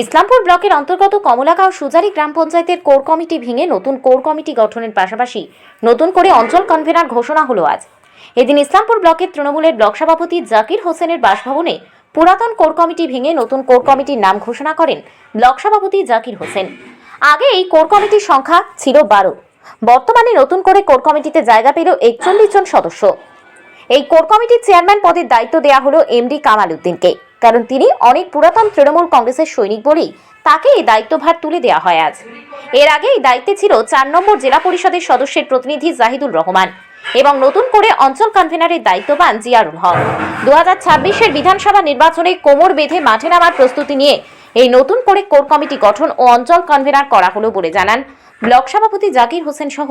ইসলামপুর ব্লকের অন্তর্গত কমলাগাঁও সুজারি গ্রাম পঞ্চায়েতের কোর কমিটি ভেঙে নতুন কোর কমিটি গঠনের পাশাপাশি নতুন করে অঞ্চল কনভেনার ঘোষণা হলো আজ। এদিন ইসলামপুর ব্লকের তৃণমূলের ব্লক সভাপতি জাকির হোসেনের বাসভবনে পুরাতন কোর কমিটি ভেঙে নতুন কোর কমিটির নাম ঘোষণা করেন ব্লক সভাপতি জাকির হোসেন। আগে এই কোর কমিটির সংখ্যা ছিল বারো। বর্তমানে নতুন করে কোর কমিটিতে জায়গা পেল একচল্লিশ জন সদস্য। এই কোর কমিটির চেয়ারম্যান পদের দায়িত্ব দেওয়া হলো এমডি কামাল উদ্দিনকে কারণ তিনি অনেক পুরাতন তৃণমূল কংগ্রেসের সৈনিক বলেই তাকে এই দায়িত্বভার তুলে দেওয়া হয় আজ। এর আগে এই দায়িত্বে ছিল চার নম্বর জেলা পরিষদের সদস্যের প্রতিনিধি জাহিদুল রহমান এবং নতুন করে অঞ্চল কনভেনারের দায়িত্ব পান জিয়ারুল হক। দু হাজার ছাব্বিশের বিধানসভা নির্বাচনে কোমর বেঁধে মাঠে নামার প্রস্তুতি নিয়ে এই নতুন করে কোর কমিটি গঠন ও অঞ্চল কনভেনার করা হলো বলে জানান ব্লক সভাপতি জাকির হোসেন সহ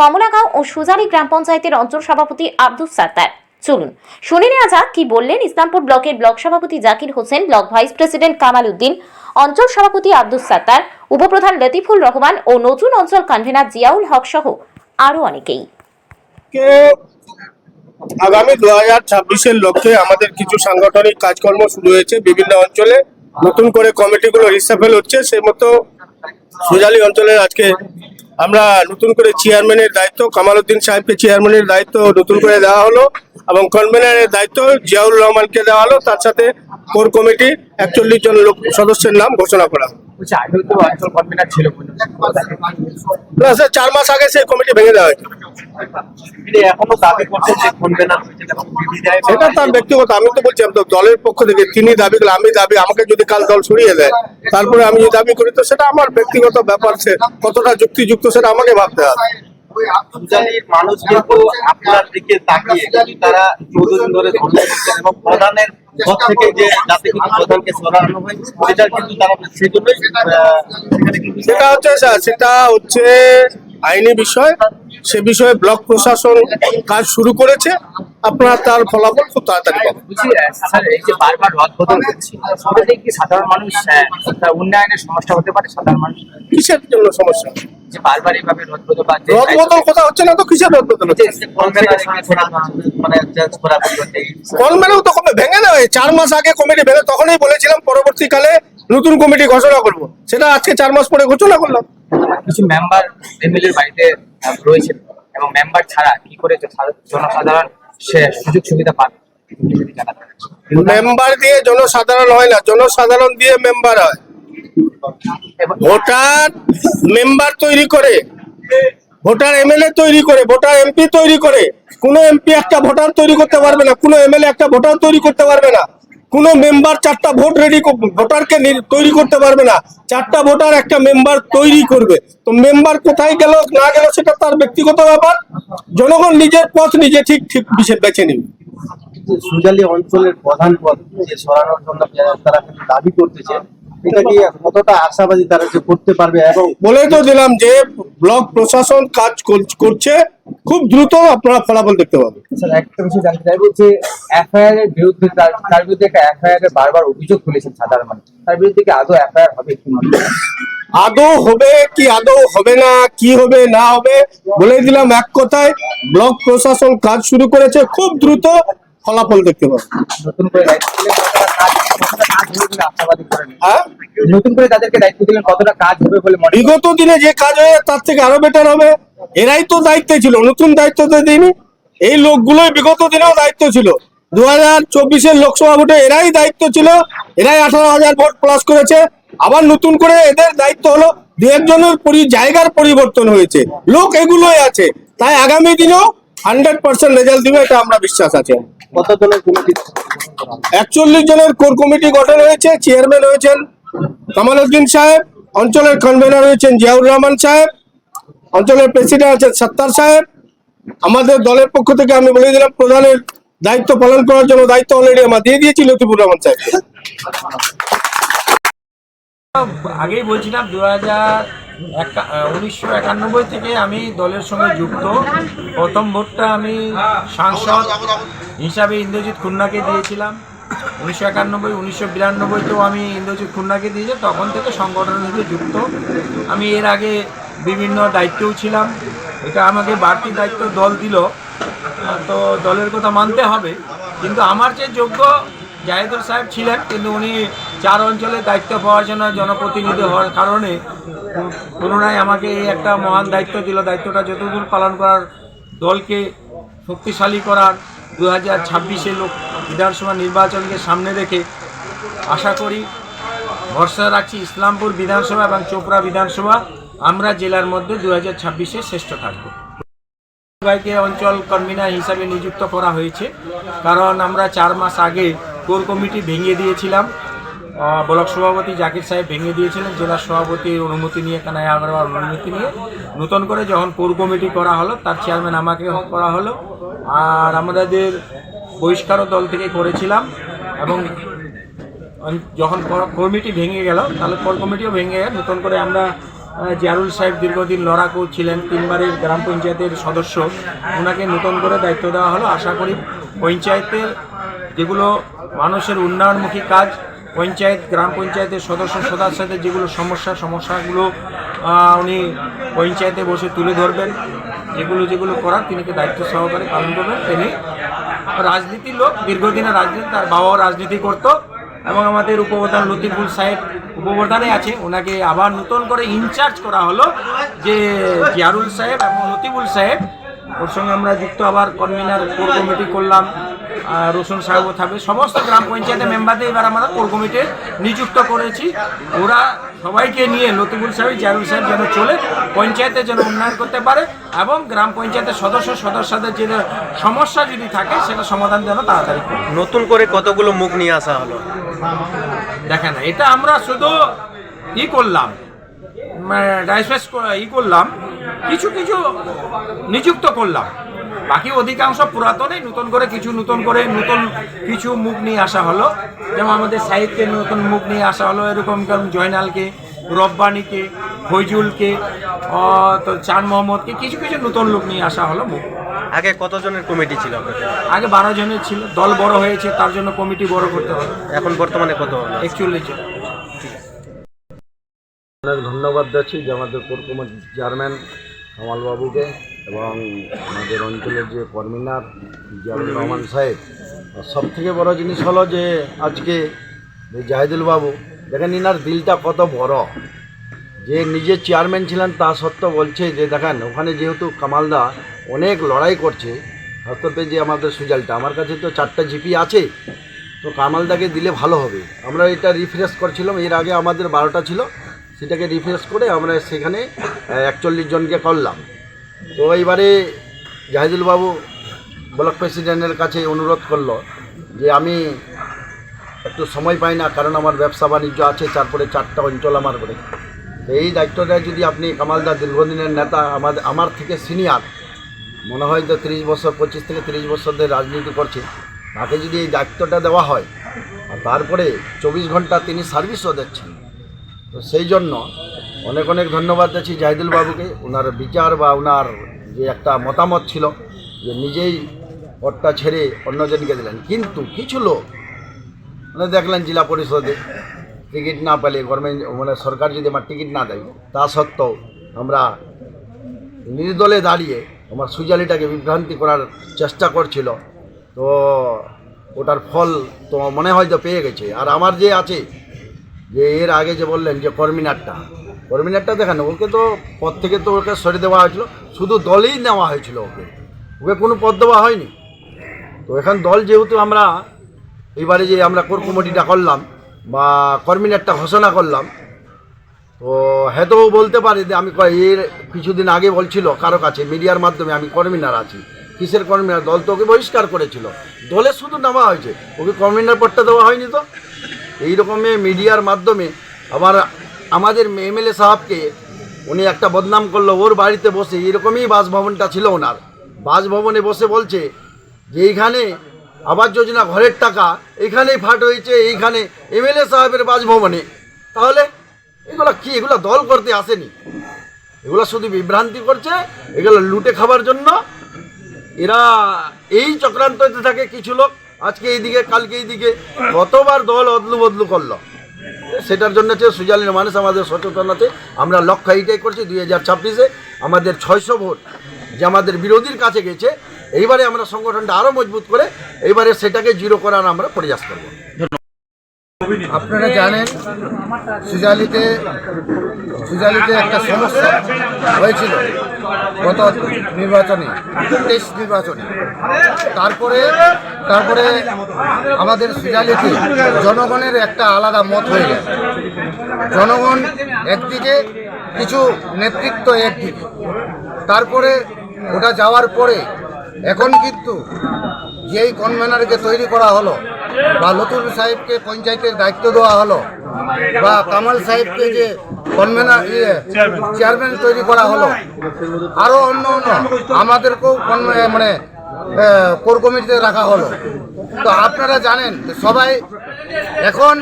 কমলাগাঁও ও সুজারি গ্রাম পঞ্চায়েতের অঞ্চল সভাপতি আব্দুস সাত্তার। চলুন, শুনে নেওয়া যাক কি বললেন ইসলামপুর ব্লকের ব্লক সভাপতি Zakir Hossain, block vice president Kamal Uddin, অঞ্চল সভাপতি আব্দুস সাত্তার, উপপ্রধান লতিফুল রহমান ও নতুন অঞ্চল কনভেনার জিয়াউল হক সহ আরও অনেকেই। আগামী দু হাজার ছাব্বিশের লক্ষ্যে আমাদের কিছু সাংগঠনিক কাজকর্ম শুরু হয়েছে বিভিন্ন অঞ্চলে। নতুন করে কমিটিগুলো রিসাফেল হচ্ছে, সেই মতো সুজালি অঞ্চলের আজকে আমরা নতুন করে চেয়ারম্যানের দায়িত্ব কামালউদ্দিন সাহেবকে চেয়ারম্যানের দায়িত্ব নতুন করে দেওয়া হলো এবং কনভেনারের দায়িত্ব জিয়াউর রহমানকে দেওয়া হলো। তার সাথে কোর কমিটি একচল্লিশ জন লোক সদস্যের নাম ঘোষণা করা। চার মাস আগে সেই কমিটি ভেঙে দেওয়া হয়েছে। সেটা তার ব্যক্তিগত আমি তো বলছি দলের পক্ষ থেকে তিনি দাবি করলে আমি দাবি আমাকে যদি কাল দল সরিয়ে দেয় তারপরে আমি যদি দাবি করি তো সেটা আমার ব্যক্তিগত ব্যাপার সে কতটা যুক্তিযুক্ত সেটা আমাকে ভাবতে হবে। মানুষ কিন্তু আপনার দিকে তাকিয়ে কিন্তু তারা চৌদ্দ ধরে ধর্ণা করছেন এবং প্রধানের পদ থেকে যে যাতে কিন্তু প্রধানকে সরানো হয় সেটা কিন্তু তারা হচ্ছে স্যার, সেটা হচ্ছে আইনি বিষয় সে বিষয়ে ব্লক প্রশাসন কাজ শুরু করেছে। আপনারা তার ফলাফল খুব তাড়াতাড়ি পাবেন। স্যার এই যে বারবার রদ বদল করছি কি সাধারণ মানুষ তার উন্নয়নের সমস্যা হতে পারে সাধারণ মানুষ? কিসের জন্য সমস্যা? যে বারবার এইভাবে রদ বদল রদ বদল কথা হচ্ছে না তো কিসের রদ বদল হচ্ছে ছোড়া- মানে কলমেরেও তো কমে ভেঙে দেওয়া। চার মাস আগে কমিটি ভেঙে তখনই বলেছিলাম পরবর্তীকালে নতুন কমিটি ঘোষণা করব। সেটা আজকে চার মাস পরে ঘোষণা করলাম। কিছু মেম্বার এমএলএর বাড়িতে রয়েছে। এবং মেম্বার ছাড়া কি করে জনসাধারণ সে সুযোগ সুবিধা পাবে। মেম্বার দিয়ে জনসাধারণ হয় না জনসাধারণ দিয়ে মেম্বার হয়। ভোটার মেম্বার তৈরি করে ভোটার এমএলএ তৈরি করে ভোটার এমপি তৈরি করে। কোনো এমপি একটা ভোটার তৈরি করতে পারবে না কোনো এমএলএ একটা ভোটার তৈরি করতে পারবে না। কোনো মেম্বার চারটা ভোট রেডি ভোটারকে তৈরি করতে পারবে না। চারটা ভোটার একটা মেম্বার তৈরি করবে। তো মেম্বার কোথায় গেল না গেল সেটা তার ব্যক্তিগত ব্যাপার। জনগণ নিজের পথ নিজে ঠিক ঠিক বিছে- নেবে। সুজালি অঞ্চলের প্রধান পদ যে সরানোর জন্য তারা দাবি করতেছে এটা কি কতটা আশাবাদী তারা যে করতে পারবে এবং বলে তো দিলাম যে ব্লক প্রশাসন কাজ কর- করছে। খুব দ্রুত আপনারা ফলাফল দেখতে পাবেন। স্যার একটা বিষয় জানতে চাইব যে এফআইআর এর বিরুদ্ধে তার তার বিরুদ্ধে একটা এফআইআর এর বারবার অভিযোগ তুলেছেন সাধারণ মানুষ। তার বিরুদ্ধে কি আদৌ এফআইআর হবে কি মনে আদৌ হবে কি আদৌ হবে না কি হবে না হবে বলে দিলাম এক কথায় ব্লক প্রশাসন কাজ শুরু করেছে খুব দ্রুত ফলাফল দেখতে নতুন করে করেন? হ্যাঁ? নতুন করে তাদেরকে দায়িত্ব দিলেন কতটা কাজ হবে বলে মনে বিগত দিনে যে কাজ হয়ে তার থেকে আরও বেটার হবে। এরাই তো দায়িত্বে ছিল নতুন দায়িত্ব তো দিইনি। এই লোকগুলোই বিগত দিনেও দায়িত্ব ছিল। দু হাজার চব্বিশের লোকসভা ভোটে এরাই দায়িত্ব ছিল এরাই আঠারো হাজার ভোট প্লাস করেছে। আবার নতুন করে এদের দায়িত্ব হলো দু একজনের জায়গার পরিবর্তন হয়েছে। লোক এগুলোই আছে। তাই আগামী দিনেও হান্ড্রেড পার্সেন্ট রেজাল্ট দিবে এটা আমরা বিশ্বাস আছে। কত জনের কমিটি একচল্লিশ জনের কোর কমিটি গঠন হয়েছে চেয়ারম্যান হয়েছেন কামাল উদ্দিন সাহেব অঞ্চলের কনভেনার হয়েছেন জিয়াউর রহমান সাহেব অঞ্চলের প্রেসিডেন্ট আছেন সত্তার সাহেব। আমাদের দলের পক্ষ থেকে আমি বলে দিলাম প্রধানের দায়িত্ব পালন করার জন্য দায়িত্ব অলরেডি আমার দিয়ে দিয়েছি লতিফুর রহমান সাহেব আগেই বলছিলাম দু হাজার উনিশশো একানব্বই থেকে আমি দলের সঙ্গে যুক্ত। প্রথম ভোটটা আমি সাংসদ হিসাবে ইন্দ্রজিৎ খুন্নাকে দিয়েছিলাম। উনিশশো একানব্বই, উনিশশো বিরানব্বইতেও আমি ইন্দ্রজিৎ খুন্নাকে দিয়েছি, তখন থেকে সংগঠনের সাথে যুক্ত। আমি এর আগে বিভিন্ন দায়িত্বেও ছিলাম। এটা আমাকে বাড়তি দায়িত্ব দল দিল। তো দলের কথা মানতে হবে। কিন্তু আমার যে যোগ্য জাহেদুল সাহেব ছিলেন, কিন্তু উনি চার অঞ্চলে দায়িত্ব পাওয়ার জন্য জনপ্রতিনিধি হওয়ার কারণে পুনরায় আমাকে এই একটা মহান দায়িত্ব দিল। দায়িত্বটা যতদূর পালন করার দলকে শক্তিশালী করার দু হাজার ছাব্বিশে লোক বিধানসভা নির্বাচনকে সামনে রেখে আশা করি ভরসা রাখছি ইসলামপুর বিধানসভা এবং চোপড়া বিধানসভা। আমরা জেলার মধ্যে দু হাজার ছাব্বিশে শ্রেষ্ঠ থাকব। ভাইকে অঞ্চল কনভিনার হিসাবে নিযুক্ত করা হয়েছে। কারণ আমরা চার মাস আগে কোর কমিটি ভেঙে দিয়েছিলাম। ব্লক সভাপতি জাকির সাহেব ভেঙে দিয়েছিলেন। জেলা সভাপতির অনুমতি নিয়ে কানাই আগরওয়াল অনুমতি নিয়ে নতুন করে যখন কোর কমিটি করা হলো, তার চেয়ারম্যান আমাকে করা হলো। আর আমাদের বহিষ্কারও দল থেকে করেছিলাম এবং যখন কমিটি ভেঙে গেল, তাহলে কোর কমিটিও ভেঙে গেল। নতুন করে আমরা জিয়ারুল সাহেব দীর্ঘদিন লড়াকু ছিলেন, তিনবারের গ্রাম পঞ্চায়েতের সদস্য। ওনাকে নতুন করে দায়িত্ব দেওয়া হলো। আশা করি পঞ্চায়েতের যেগুলো মানুষের উন্নয়নমুখী কাজ পঞ্চায়েত, গ্রাম পঞ্চায়েতের সদস্য সদস্যদের যেগুলো সমস্যা, সমস্যাগুলো উনি পঞ্চায়েতে বসে তুলে ধরবেন। যেগুলো যেগুলো করার তিনি দায়িত্ব সহকারে পালন করবেন। তিনি রাজনীতির লোক, দীর্ঘদিনের রাজনীতি, তার বাবাও রাজনীতি করতো এবং আমাদের উপপ্রধান লতিফুল সাহেব উপপ্রধানে আছে। ওনাকে আবার নতুন করে ইনচার্জ করা হলো যে জিয়ারুল সাহেব এবং লতিফুল সাহেব। ওর সঙ্গে আমরা যুক্ত আবার কনভিনার কোর কমিটি করলাম। রোশন সাহেবও থাকবে। সমস্ত গ্রাম পঞ্চায়েতের মেম্বারদের এবার আমরা কোর কমিটি নিযুক্ত করেছি। ওরা সবাইকে নিয়ে লতিফুল সাহেব জিয়ারুল সাহেব যেন চলে পঞ্চায়েতের যেন উন্নয়ন করতে পারে এবং গ্রাম পঞ্চায়েতের সদস্য সদস্যদের যে সমস্যা যদি থাকে সেটা সমাধান যেন তাড়াতাড়ি করে নতুন করে কতগুলো মুখ নিয়ে আসা হলো? দেখেন এটা আমরা শুধু ই করলাম ডাইসপেস ই করলাম কিছু কিছু নিযুক্ত করলাম। বাকি অধিকাংশ পুরাতনই নতুন করে কিছু নতুন করে নতুন কিছু মুখ নিয়ে আসা হলো। যেমন আমাদের সাহিত্যে নতুন মুখ নিয়ে আসা হলো এরকম যেমন জয়নালকে রব্বানিকে ফৈজুলকে তো চান মোহাম্মদকে কিছু কিছু নতুন লোক নিয়ে আসা হলো মুখ। আগে কতজনের কমিটি ছিল আগে বারো জনের ছিল দল বড় হয়েছে তার জন্য কমিটি বড় করতে হবে। এখন বর্তমানে কত হলো? একচল্লিশ জন। অনেক ধন্যবাদ দিচ্ছি যে আমাদের কোর কমিটির চেয়ারম্যান কামাল বাবুকে এবং আমাদের অঞ্চলের যে কনভিনার জিয়াউর রহমান সাহেব সব থেকে বড় জিনিস হলো যে আজকে জাহিদুল বাবু দেখেন ইনার দিলটা কত বড়। যে নিজে চেয়ারম্যান ছিলেন তা সত্ত্বেও বলছে যে, দেখেন, ওখানে যেহেতু কামালদা অনেক লড়াই করছে সত্ত্বে যে আমাদের সুজালটা, আমার কাছে তো চারটা জিপি আছে, তো কামালদাকে দিলে ভালো হবে। আমরা এটা রিফ্রেশ করছিলাম, এর আগে আমাদের বারোটা ছিল সেটাকে রিফ্রেশ করে আমরা সেখানে একচল্লিশ জনকে করলাম। তো এবারে বাবু ব্লক প্রেসিডেন্টের কাছে অনুরোধ করল যে আমি একটু সময় পাই না, কারণ আমার ব্যবসা বাণিজ্য আছে, তারপরে চারটা অঞ্চল আমার করে তো এই দায়িত্বটা যদি আপনি কামালদা দীর্ঘদিনের নেতা আমাদের আমার থেকে সিনিয়র, মনে হয় যে তিরিশ বছর, পঁচিশ থেকে তিরিশ বছর ধরে রাজনীতি করছে, তাকে যদি এই দায়িত্বটা দেওয়া হয়, আর তারপরে চব্বিশ ঘণ্টা তিনি সার্ভিসও দিচ্ছেন। তো সেই জন্য অনেক অনেক ধন্যবাদ দিচ্ছি জাহিদুল বাবুকে। ওনার বিচার বা ওনার যে একটা মতামত ছিল যে নিজেই পদটা ছেড়ে অন্যজনকে দিলেন। কিন্তু কিছু লোক মানে দেখলেন জেলা পরিষদে টিকিট না পেলে গভর্নমেন্ট মানে সরকার যদি আমার টিকিট না দেয়, তা সত্ত্বেও আমরা নির্দলে দাঁড়িয়ে আমার সুজালিটাকে বিভ্রান্তি করার চেষ্টা করছিল। তো ওটার ফল তো মনে হয় তো পেয়ে গেছে। আর আমার যে আছে যে এর আগে যে বললেন যে কর্মিনারটা কর্মিনারটা দেখেন, ওকে তো পদ থেকে তো ওকে সরে দেওয়া হয়েছিল, শুধু দলেই নেওয়া হয়েছিল ওকে। ওকে কোনো পদ দেওয়া হয়নি। তো এখন দল যেহেতু আমরা এবারে যে আমরা কোর কমিটিটা করলাম বা কর্মিনারটা ঘোষণা করলাম, তো ও বলতে পারে যে আমি এর কিছুদিন আগে বলছিল কারও কাছে, মিডিয়ার মাধ্যমে আমি কর্মিনার আছি। কিসের কর্মিনার? দল তো ওকে বহিষ্কার করেছিল। দলে শুধু নেওয়া হয়েছে। ওকে কর্মিনার পদটা দেওয়া হয়নি তো? এই রকমের মিডিয়ার মাধ্যমে আবার আমাদের এমএলএ সাহেবকে উনি একটা বদনাম করল, ওর বাড়িতে বসে এরকমই বাসভবনটা ছিল ওনার। বাসভবনে বসে বলছে যে এইখানে আবাস যোজনা ঘরের টাকা এখানেই ফাট হয়েছে, এইখানে এমএলএ সাহেবের বাসভবনে। তাহলে এগুলো কি? এগুলো দল করতে আসেনি। এগুলো শুধু বিভ্রান্তি করছে, এগুলো লুটে খাবার জন্য। এরা এই চক্রান্ততে থাকে কিছু লোক। আজকে এইদিকে, কালকে এইদিকে। কতবার দল অদলু বদলু করল। সেটার জন্য হচ্ছে সুজালিন মানুষ আমাদের সচেতন আছে আমরা লক্ষ্য এইটাই করছি দুই হাজার ছাব্বিশে। আমাদের ছয়শো ভোট যে আমাদের বিরোধীর কাছে গেছে, এইবারে আমরা সংগঠনটা আরও মজবুত করে, এইবারে সেটাকে জিরো করার আমরা প্রয়াস করব। আপনারা জানেন, সুজালিতে সুজালিতে একটা সমস্যা হয়েছিল গত নির্বাচনে, তেইশ নির্বাচনে। তারপরে তারপরে আমাদের সুজালিতে জনগণের একটা আলাদা মত হয়ে গেছে। জনগণ একদিকে, কিছু নেতৃত্ব একদিকে। তারপরে ওটা যাওয়ার পরে, এখন কিন্তু যেই কনভেনারকে তৈরি করা হলো, বা লতুল সাহেবকে পঞ্চায়েতের দায়িত্ব দেওয়া হলো, বা কামাল সাহেবকে যে কনভেনার ইয়ে চেয়ারম্যান তৈরি করা হলো আরও অন্য অন্য আমাদেরকেও মানে কোর কমিটিতে রাখা হলো। তো আপনারা জানেন সবাই এখন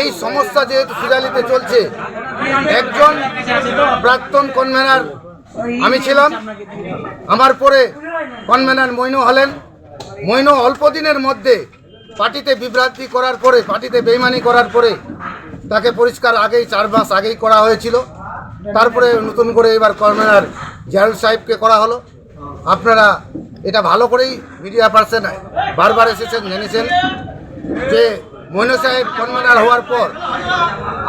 এই সমস্যা যেহেতু সুজালিতে চলছে, একজন প্রাক্তন কনভেনার আমি ছিলাম, আমার পরে কনভেনার মইনু হলেন মইনু অল্প দিনের মধ্যে পার্টিতে বিভ্রান্তি করার পরে, পার্টিতে বেইমানি করার পরে তাকে পরিষ্কার আগেই চার মাস আগেই করা হয়েছিল। তারপরে নতুন করে এবার কনভেনার জাহুল সাহেবকে করা হলো। আপনারা এটা ভালো করেই মিডিয়া পার্সন বারবার এসেছেন, জেনেছেন যে মইনু সাহেব কনভেনার হওয়ার পর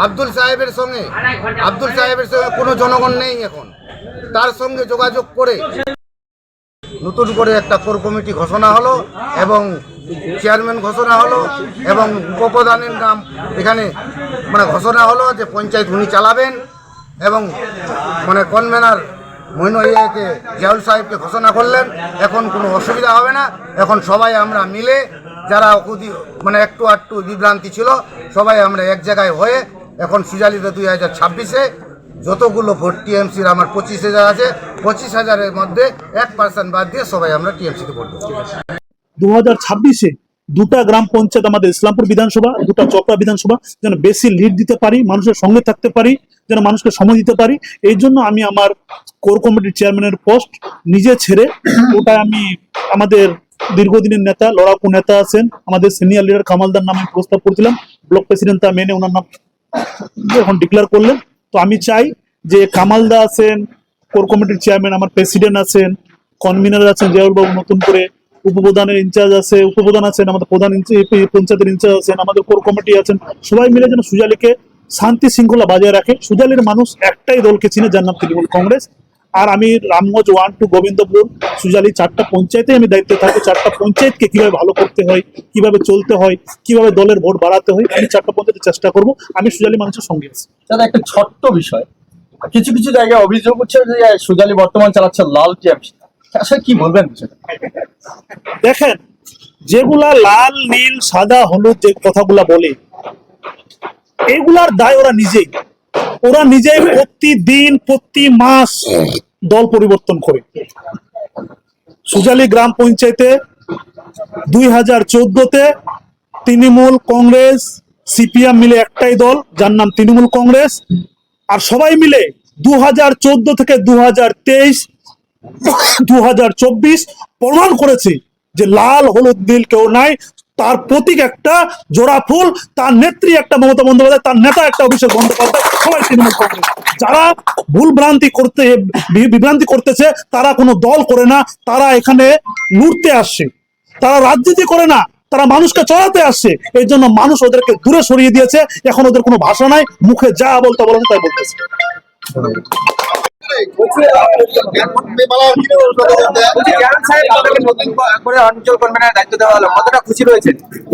আব্দুল সাহেবের সঙ্গে, আব্দুল সাহেবের সঙ্গে কোনো জনগণ নেই এখন। তার সঙ্গে যোগাযোগ করে নতুন করে একটা কোর কমিটি ঘোষণা হলো এবং চেয়ারম্যান ঘোষণা হলো এবং উপপ্রধানের নাম এখানে মানে ঘোষণা হলো যে পঞ্চায়েত উনি চালাবেন এবং মানে কনভেনার মইনু ইয়েকে জিয়াউল সাহেবকে ঘোষণা করলেন। এখন কোনো অসুবিধা হবে না। এখন সবাই আমরা মিলে যারা মানে একটু আটটু বিভ্রান্তি ছিল, সবাই আমরা এক জায়গায় হয়ে এখন সুজালিতে দুই হাজার ছাব্বিশে যতগুলো ভোট টিএমসির আমার পঁচিশ হাজার আছে, পঁচিশ হাজারের মধ্যে এক পার্সেন্ট বাদ দিয়ে সবাই আমরা টিএমসিতে ভোট দু হাজার ছাব্বিশে দুটা গ্রাম পঞ্চায়েত আমাদের ইসলামপুর বিধানসভা, দুটা চপড়া বিধানসভা, যেন বেশি লিড দিতে পারি, মানুষের সঙ্গে থাকতে পারি, যেন মানুষকে সময় দিতে পারি। এই জন্য আমি আমার কোর কমিটির চেয়ারম্যানের পোস্ট নিজে ছেড়ে ওটা আমি আমাদের দীর্ঘদিনের নেতা, লড়াকু নেতা আছেন, আমাদের সিনিয়র লিডার কামালদার নামে প্রস্তাব করেছিলাম। ব্লক প্রেসিডেন্ট তা মেনে ওনার নাম এখন ডিক্লেয়ার করলেন। তো আমি চাই যে কামালদা আছেন, কোর কমিটির চেয়ারম্যান আমার প্রেসিডেন্ট আছেন কনভিনার আছেন জিয়াউল বাবু নতুন করে উপপ্রধানের ইনচার্জ আছে, উপপ্রধান আছেন, আমাদের প্রধান পঞ্চায়েতের ইনচার্জ আছেন, আমাদের কোর কমিটি আছেন, সবাই মিলে যেন সুজালিকে শান্তি শৃঙ্খলা বজায় রাখে। সুজালির মানুষ একটাই দলকে চিনে, যার নাম তৃণমূল কংগ্রেস। আর আমি রামগঞ্জ ওয়ান টু গোবিন্দপুর সুজালি চারটা পঞ্চায়েতে আমি দায়িত্বে থাকি। চারটা পঞ্চায়েতকে কীভাবে ভালো করতে হয় কীভাবে চলতে হয় কীভাবে দলের ভোট বাড়াতে হয় আমি চারটা পঞ্চায়েতে চেষ্টা করব। আমি সুজালি মানুষের সঙ্গে আছি। দাদা একটা ছোট্ট বিষয়। কিছু কিছু জায়গায় অভিযোগ হচ্ছে যে সুজালি বর্তমান চালাচ্ছে লাল টিএমসি আসলে কি বলবেন দেখেন যেগুলা লাল নীল সাদা হলুদ যে কথাগুলা বলে এগুলার দায় ওরা নিজেই। ওরা নিজেই প্রতিদিন, প্রতি মাস দল পরিবর্তন করে। সুজালি গ্রাম পঞ্চায়েতে দুই হাজার চোদ্দতে তৃণমূল কংগ্রেস, সিপিএম মিলে একটাই দল, যার নাম তৃণমূল কংগ্রেস। আর সবাই মিলে দু হাজার চোদ্দ থেকে দু হাজার তেইশ দু হাজার চব্বিশ প্রমাণ করেছে যে লাল হলুদ নীল কেউ নাই তার প্রতীক একটা, জোড়া ফুল, তার নেত্রী একটা মমতা বন্দ্যোপাধ্যায়, তার নেতা একটা অভিষেক বন্দ্যোপাধ্যায়, সবাই তৃণমূল কংগ্রেস। যারা ভুল ভ্রান্তি করতে বিভ্রান্তি করতেছে, তারা কোনো দল করে না, তারা এখানে লুটতে আসছে। তারা রাজনীতি করে না, তারা মানুষকে চড়াতে আসছে। এই জন্য মানুষ ওদেরকে দূরে সরিয়ে দিয়েছে। এখন ওদের কোনো ভাষা নাই, মুখে যা বলতে বলেন তাই বলতেছে।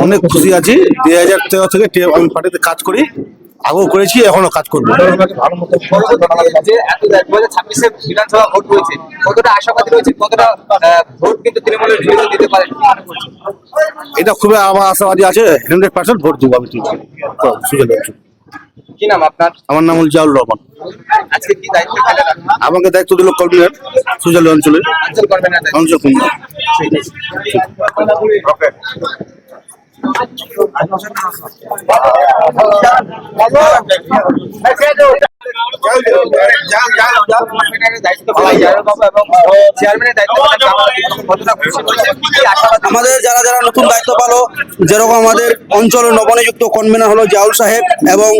অনেক খুশি আছি। দুই হাজার তেরো থেকে আমি পার্টিতে কাজ করি। আগেও করেছি, এখনও কাজ করব। ছাব্বিশে ভোট কতটা আশাবাদী রয়েছে কতটা ভোট কিন্তু? এটা খুবই আমার আশাবাদী আছে হান্ড্রেড পার্সেন্ট ভোট দেবো আমি। ঠিক কি নাম আপনার? আমার নাম হল জিয়াউল রহমান। আজকে কি দায়িত্ব? আমাকে দায়িত্ব দিল কর্মীর সুজালি অঞ্চলে। অঞ্চল দায়িত্ব। অঞ্চল কুমার ওকে আমাদের যারা যারা নতুন দায়িত্ব পালো, যেরকম আমাদের অঞ্চলের নবনিযুক্ত কনভেনার হলো জাউল সাহেব এবং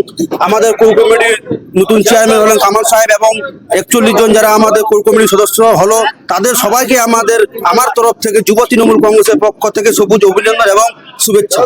আমাদের কোর কমিটির নতুন চেয়ারম্যান হলেন কামাল সাহেব এবং একচল্লিশ জন যারা আমাদের কোর কমিটির সদস্য হলো, তাদের সবাইকে আমাদের, আমার তরফ থেকে যুব তৃণমূল কংগ্রেসের পক্ষ থেকে সবুজ অভিনন্দন এবং শুভেচ্ছা।